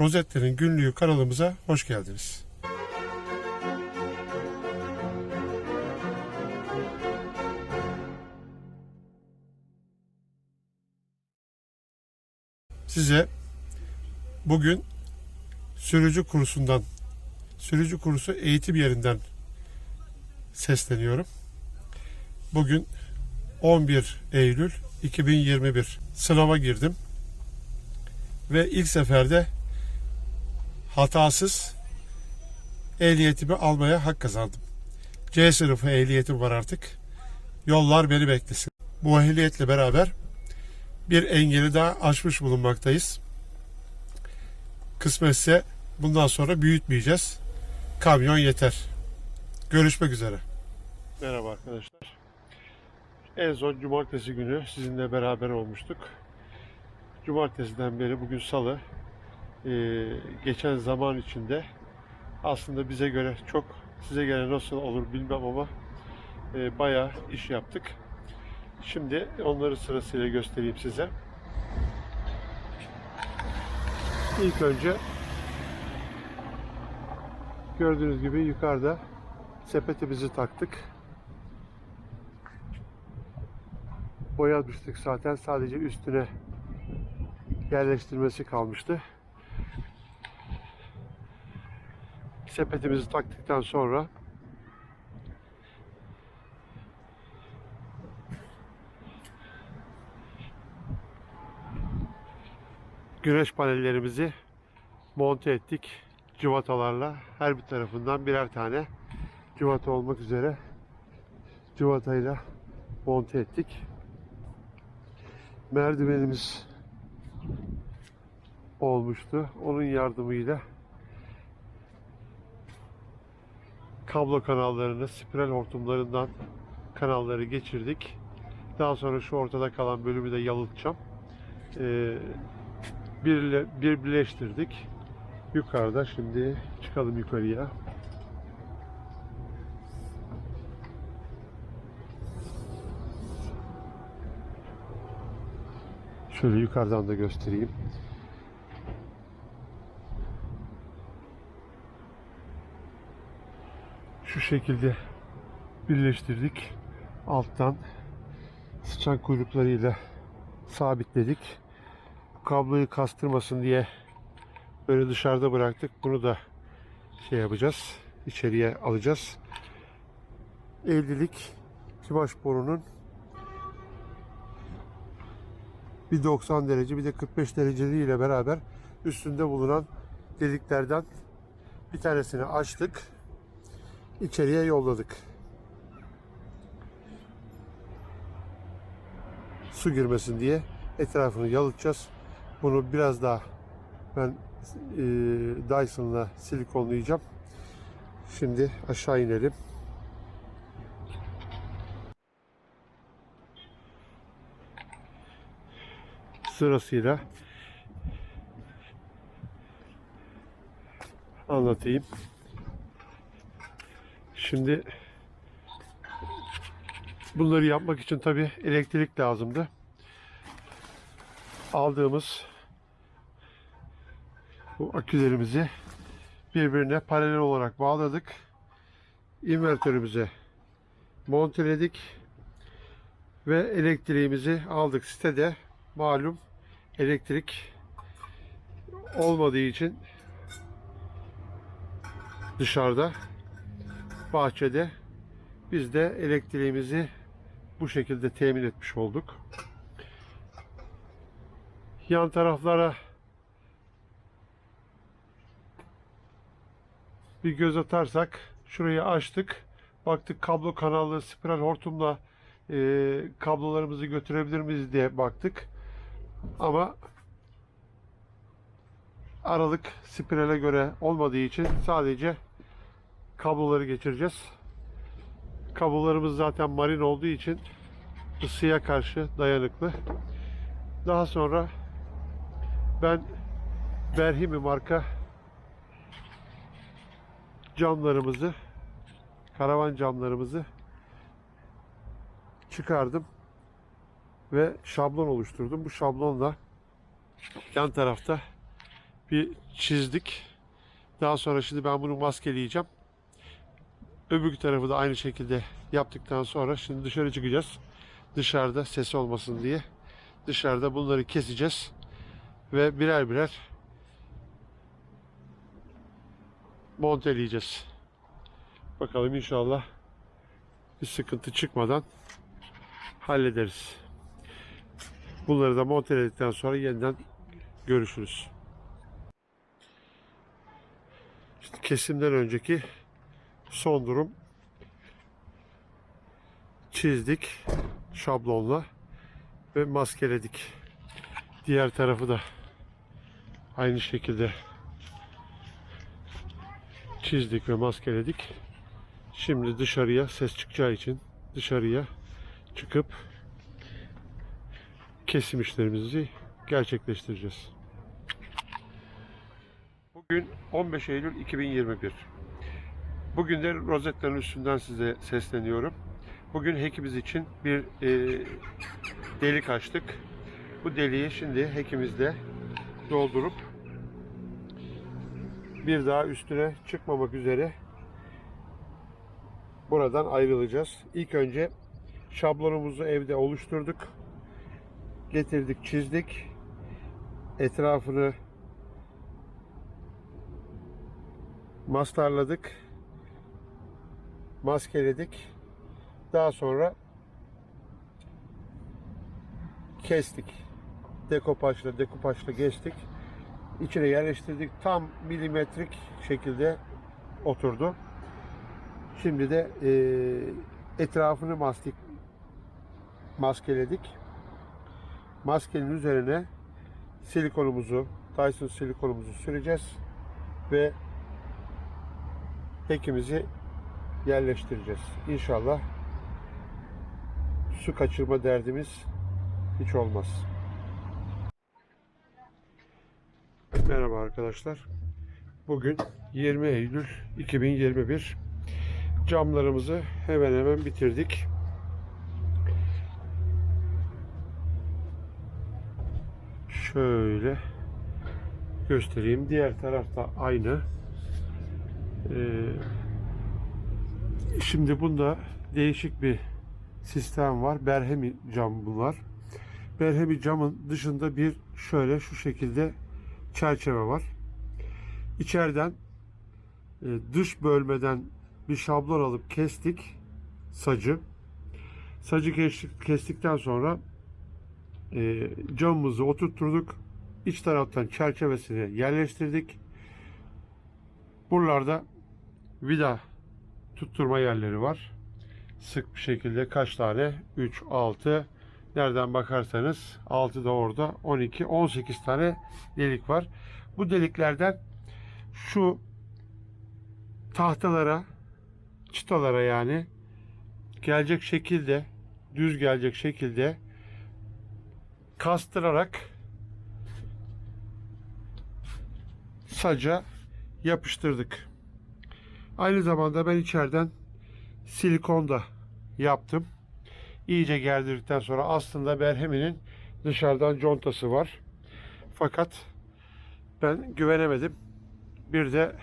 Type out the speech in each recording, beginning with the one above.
Rozetlerin Günlüğü kanalımıza hoş geldiniz. Size bugün sürücü kursundan, sürücü kursu eğitim yerinden sesleniyorum. Bugün 11 Eylül 2021 sınava girdim ve ilk seferde hatasız ehliyetimi almaya hak kazandım. C sınıfı ehliyetim var artık. Yollar beni beklesin. Bu ehliyetle beraber bir engeli daha aşmış bulunmaktayız. Kısmetse bundan sonra büyütmeyeceğiz. Kamyon yeter. Görüşmek üzere. Merhaba arkadaşlar. En son cumartesi günü sizinle beraber olmuştuk. Cumartesiden beri bugün salı. Ee, geçen zaman içinde aslında bize göre çok size göre nasıl olur bilmem ama e, bayağı iş yaptık. Şimdi onları sırasıyla göstereyim size. İlk önce gördüğünüz gibi yukarıda sepetimizi taktık. Boyamıştık zaten sadece üstüne yerleştirmesi kalmıştı. Sepetimizi taktıktan sonra güneş panellerimizi monte ettik cıvatalarla her bir tarafından birer tane cıvata olmak üzere cıvatayla monte ettik. Merdivenimiz olmuştu. Onun yardımıyla kablo kanallarını spiral hortumlarından kanalları geçirdik. Daha sonra şu ortada kalan bölümü de yalıtacağım. Ee, bir, bir birleştirdik. Yukarıda şimdi çıkalım yukarıya. Şöyle yukarıdan da göstereyim. Şu şekilde birleştirdik. Alttan sıçan kuyruklarıyla sabitledik. Kabloyu kastırmasın diye böyle dışarıda bıraktık. Bunu da şey yapacağız. içeriye alacağız. 50'lik kibaş borunun bir 90 derece bir de 45 dereceliği ile beraber üstünde bulunan deliklerden bir tanesini açtık. İçeriye yolladık. Su girmesin diye etrafını yalıtacağız. Bunu biraz daha ben e, Dyson'la silikonlayacağım. Şimdi aşağı inelim. Sırasıyla anlatayım. Şimdi bunları yapmak için tabi elektrik lazımdı. Aldığımız bu akülerimizi birbirine paralel olarak bağladık. İnvertörümüze monteledik ve elektriğimizi aldık. Sitede malum elektrik olmadığı için dışarıda bahçede biz de elektriğimizi bu şekilde temin etmiş olduk. Yan taraflara bir göz atarsak şurayı açtık. Baktık kablo kanalı spiral hortumla e, kablolarımızı götürebilir miyiz diye baktık. Ama aralık spirale göre olmadığı için sadece kabloları geçireceğiz. Kablolarımız zaten marin olduğu için ısıya karşı dayanıklı. Daha sonra ben Berhimi marka camlarımızı karavan camlarımızı çıkardım ve şablon oluşturdum. Bu şablonla yan tarafta bir çizdik. Daha sonra şimdi ben bunu maskeleyeceğim. Öbür tarafı da aynı şekilde yaptıktan sonra şimdi dışarı çıkacağız. Dışarıda ses olmasın diye. Dışarıda bunları keseceğiz. Ve birer birer monteleyeceğiz. Bakalım inşallah bir sıkıntı çıkmadan hallederiz. Bunları da monteledikten sonra yeniden görüşürüz. İşte kesimden önceki son durum çizdik şablonla ve maskeledik. Diğer tarafı da aynı şekilde çizdik ve maskeledik. Şimdi dışarıya ses çıkacağı için dışarıya çıkıp kesim işlerimizi gerçekleştireceğiz. Bugün 15 Eylül 2021. Bugün de rozetlerin üstünden size sesleniyorum. Bugün hekimiz için bir e, delik açtık. Bu deliği şimdi hekimizle doldurup bir daha üstüne çıkmamak üzere buradan ayrılacağız. İlk önce şablonumuzu evde oluşturduk. Getirdik, çizdik. Etrafını mastarladık. Maskeledik. Daha sonra kestik. Dekopajla dekopajla geçtik. İçine yerleştirdik. Tam milimetrik şekilde oturdu. Şimdi de e, etrafını mastik maskeledik. Maskenin üzerine silikonumuzu, Dyson silikonumuzu süreceğiz ve hekimizi yerleştireceğiz. İnşallah su kaçırma derdimiz hiç olmaz. Merhaba arkadaşlar. Bugün 20 Eylül 2021. Camlarımızı hemen hemen bitirdik. Şöyle göstereyim. Diğer tarafta aynı. Ee, şimdi bunda değişik bir sistem var. Berhemi cam bunlar. Berhemi camın dışında bir şöyle şu şekilde çerçeve var. İçeriden e, dış bölmeden bir şablon alıp kestik sacı. Sacı kestik, kestikten sonra e, camımızı oturtturduk. İç taraftan çerçevesini yerleştirdik. Buralarda vida tutturma yerleri var. Sık bir şekilde kaç tane? 3, 6, nereden bakarsanız 6 da orada 12, 18 tane delik var. Bu deliklerden şu tahtalara, çıtalara yani gelecek şekilde, düz gelecek şekilde kastırarak saca yapıştırdık. Aynı zamanda ben içeriden silikon da yaptım. İyice gerdirdikten sonra aslında Berhemi'nin dışarıdan contası var. Fakat ben güvenemedim. Bir de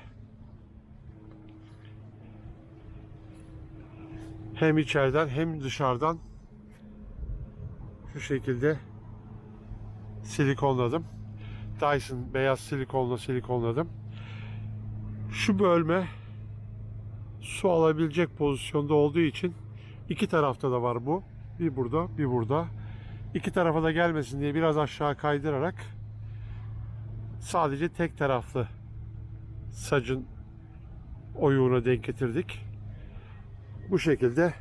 hem içeriden hem dışarıdan şu şekilde silikonladım. Dyson beyaz silikonla silikonladım. Şu bölme su alabilecek pozisyonda olduğu için iki tarafta da var bu. Bir burada, bir burada. İki tarafa da gelmesin diye biraz aşağı kaydırarak sadece tek taraflı sacın oyuğuna denk getirdik. Bu şekilde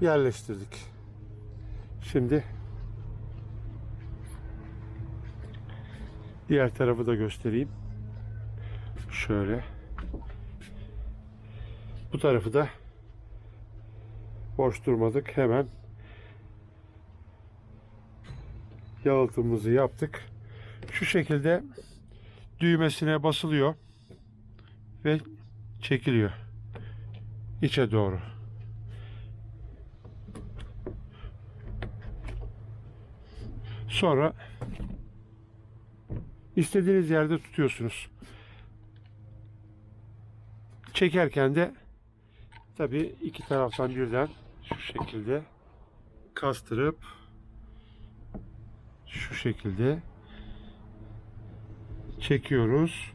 yerleştirdik. Şimdi diğer tarafı da göstereyim. Şöyle. Bu tarafı da boş durmadık. Hemen yalıtımımızı yaptık. Şu şekilde düğmesine basılıyor ve çekiliyor içe doğru. Sonra İstediğiniz yerde tutuyorsunuz. Çekerken de tabii iki taraftan birden şu şekilde kastırıp şu şekilde çekiyoruz.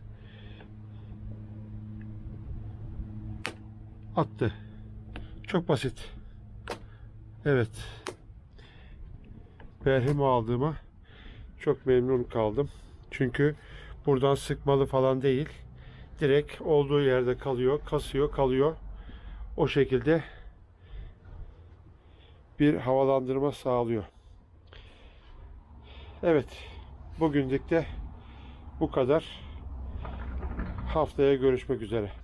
Attı. Çok basit. Evet. Berhimi aldığıma çok memnun kaldım. Çünkü buradan sıkmalı falan değil. Direkt olduğu yerde kalıyor, kasıyor, kalıyor. O şekilde bir havalandırma sağlıyor. Evet. Bugünlük de bu kadar. Haftaya görüşmek üzere.